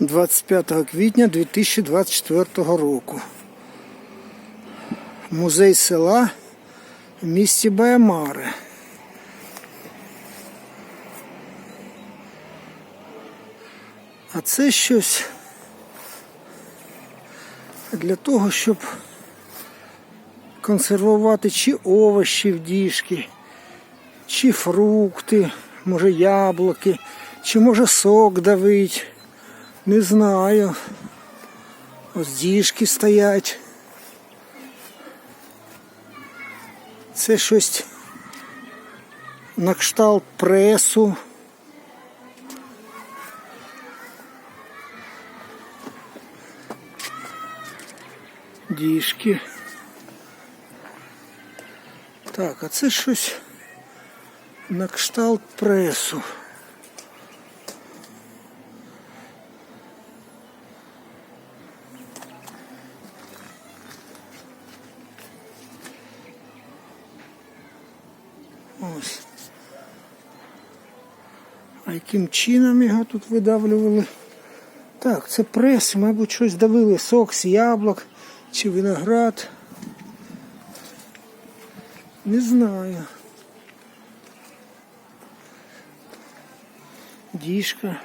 25 квітня 2024 року. Музей села в місті Баямари. А це щось для того, щоб консервувати чи овочі в діжки, чи фрукти, може яблуки, чи може сок давить. Не знаю. Ось діжки стоять. Це щось на кшталт пресу. Діжки. Так, а це щось на кшталт пресу. Ось. А яким чином його тут видавлювали? Так, це прес, мабуть, щось давили, сок з яблук чи виноград. Не знаю. Діжка.